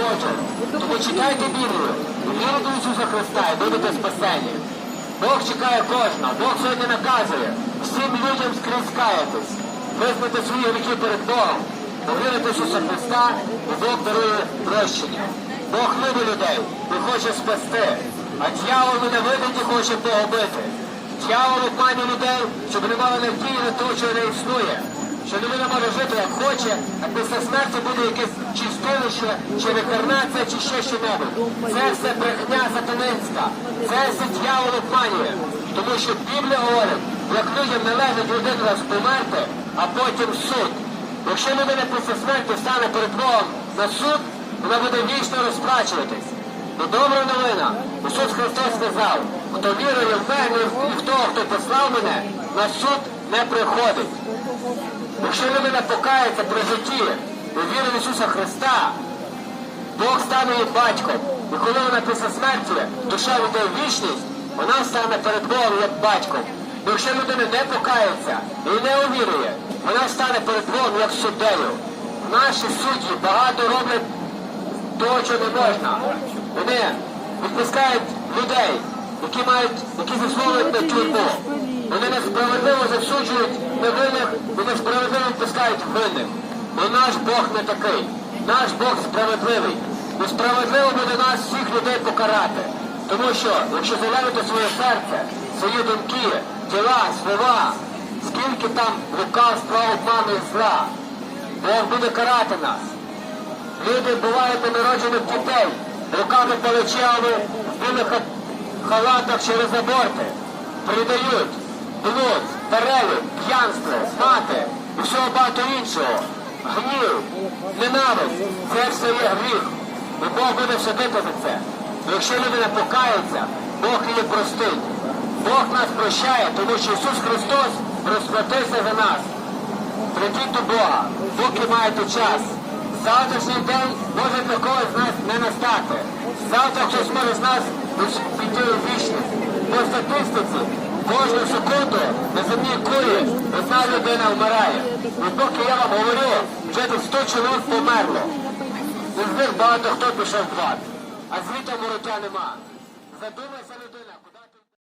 Божого. Тому читайте Біблію, вірите в Ісуса Христа і будете спасені. Бог чекає кожного, Бог сьогодні наказує. Всім людям скрізь каятись, свої гріхи перед Богом, повірити Ісуса Христа, і Бог дарує прощення. Бог любить людей і хоче спасти, а дьявол ненавидить і хоче погубити. Дьявол обманює людей, щоб не мали надії на те, що не існує. Що людина може жити як хоче, а після смерті буде якесь чистилище, чи реінкарнація, чи ще що-небудь. Це все брехня сатанинська. Це все дьявол обманює. Тому що Біблія говорить, як людям належить один раз померти, а потім суд. Якщо людина після смерті стане перед Богом на суд, вона буде вічно розплачуватись. Ну добра новина. Ісус Христос сказав, хто вірує в мене і в того, хто послав мене, на суд не приходить. Якщо людина покається при житті і вірить в Ісуса Христа, Бог стане її батьком. І коли вона після смерті душа йде в вічність, вона стане перед Богом як батьком. І якщо людина не покається і не увірує, вона стане перед Богом як суддею. Наші судді багато роблять того, що не можна. Вони відпускають людей, які мають, які заслуговують на тюрму. Засуджують невинних і несправедливо відпускають винних. Але наш Бог не такий. Наш Бог справедливий. І справедливо буде нас всіх людей покарати. Тому що, якщо залежите своє серце, свої думки, тіла, слова, скільки там лукавства, обману і зла, Бог буде карати нас. Люди бувають ненароджених дітей, руками паличами, в білих халатах через аборти. Придають блуд, перелік, п'янство, знати і всього багато іншого. Гнів, ненависть, це все є гріх. І Бог буде судити за це. І якщо людина покається, Бог її простить. Бог нас прощає, тому що Ісус Христос розплатився за нас. Прийдіть до Бога, поки маєте час. Завтрашній день може для когось з нас не настати. Завтра хтось може з нас піти у вічність. По статистиці кожну секунду на земній кулі одна людина вмирає. І поки я вам говорю, вже тут 100 чоловік померло. Із них багато хто пішов в ад. А звіту вороття нема. Задумайся, людина.